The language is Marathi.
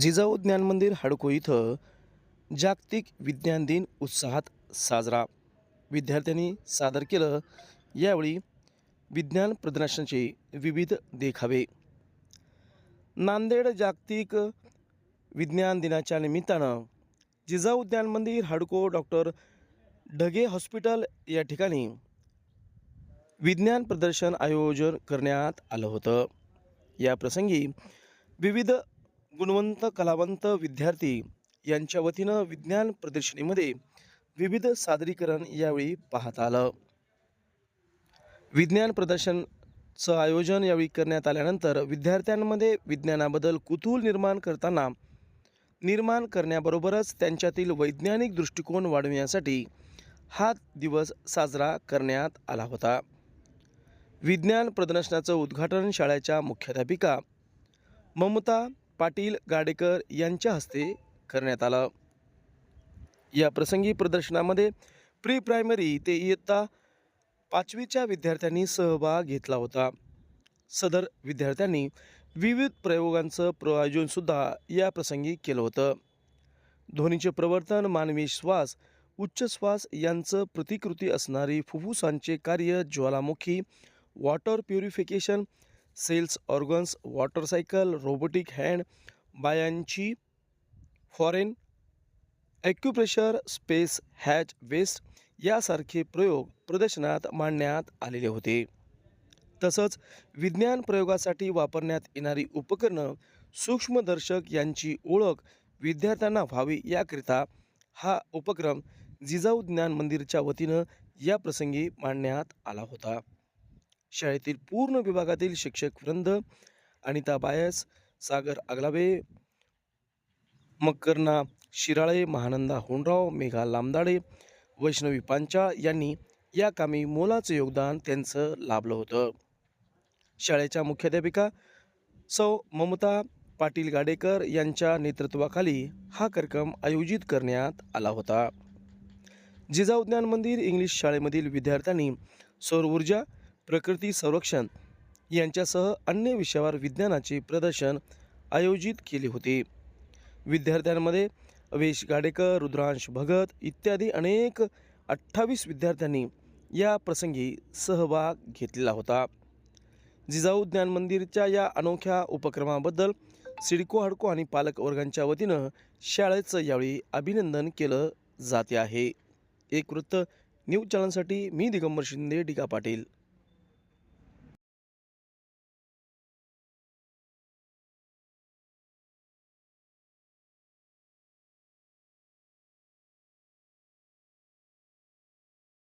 जिजाऊ ज्ञान मंदिर हडको इथं जागतिक विज्ञान दिन उत्साहात साजरा. विद्यार्थ्यांनी सादर केलं. यावेळी विज्ञान प्रदर्शनाचे विविध देखावे. नांदेड जागतिक विज्ञान दिनाच्या निमित्तानं जिजाऊ उद्यान मंदिर हडको डॉक्टर ढगे हॉस्पिटल या ठिकाणी विज्ञान प्रदर्शन आयोजन करण्यात आलं होतं. याप्रसंगी विविध गुणवंत कलावंत विद्यार्थी यांच्या वतीनं विज्ञान प्रदर्शनीमध्ये विविध सादरीकरण यावेळी पाहत आलं. विज्ञान प्रदर्शनचं आयोजन यावेळी करण्यात आल्यानंतर विद्यार्थ्यांमध्ये विज्ञानाबद्दल कुतूहल निर्माण करताना निर्माण करण्याबरोबरच त्यांच्यातील वैज्ञानिक दृष्टिकोन वाढविण्यासाठी हा दिवस साजरा करण्यात आला होता. विज्ञान प्रदर्शनाचं उद्घाटन शाळेच्या मुख्याध्यापिका ममता पाटील गाडेकर यांच्या हस्ते करण्यात आलं. या प्रसंगी प्रदर्शनामध्ये प्री प्रायमरी ते इयत्ता पाचवीच्या विद्यार्थ्यांनी सहभाग घेतला होता. सदर विद्यार्थ्यांनी विविध प्रयोगांचं प्रयोजनसुद्धा या प्रसंगी केलं होतं. ध्वनीचे प्रवर्तन मानवी श्वास उच्च श्वास यांचं प्रतिकृती असणारी फुफ्फुसांचे कार्य ज्वालामुखी water purification cells organs water cycle robotic hand बायांची foreign acupressure space hatch waste यासारखे प्रयोग प्रदर्शनात मांडण्यात आलेले होते. तसंच विज्ञान प्रयोगासाठी वापरण्यात येणारी उपकरणं सूक्ष्मदर्शक यांची ओळख विद्यार्थ्यांना व्हावी याकरिता हा उपक्रम जिजाऊ ज्ञान मंदिरच्या वतीनं या प्रसंगी मांडण्यात आला होता. शाळेतील पूर्ण विभागातील शिक्षक वृंद अनिता बायस सागर आगलावे मकरना शिराळे महानंदा होनराव मेघा लामदाडे वैष्णवी पांचा यांनी या कामी मोलाचं योगदान त्यांचं लाभलं होतं. शाळेच्या मुख्याध्यापिका सौ ममता पाटील गाडेकर यांच्या नेतृत्वाखाली हा कार्यक्रम आयोजित करण्यात आला होता. जिजाऊ ज्ञान मंदिर इंग्लिश शाळेमधील विद्यार्थ्यांनी सौर ऊर्जा प्रकृती संरक्षण यांच्यासह अन्य विषयावर विज्ञानाचे प्रदर्शन आयोजित केले होते. विद्यार्थ्यांमध्ये अवेश गाडेकर रुद्रांश भगत इत्यादी अनेक अठ्ठावीस विद्यार्थ्यांनी या प्रसंगी सहभाग घेतलेला होता. जिजाऊ ज्ञान मंदिरच्या या अनोख्या उपक्रमाबद्दल सिडको हडको आणि पालक वर्गांच्या वतीनं शाळेचं यावेळी अभिनंदन केलं जाते आहे. एक वृत्त न्यूज चॅनलसाठी मी दिगंबर शिंदे टीका पाटील.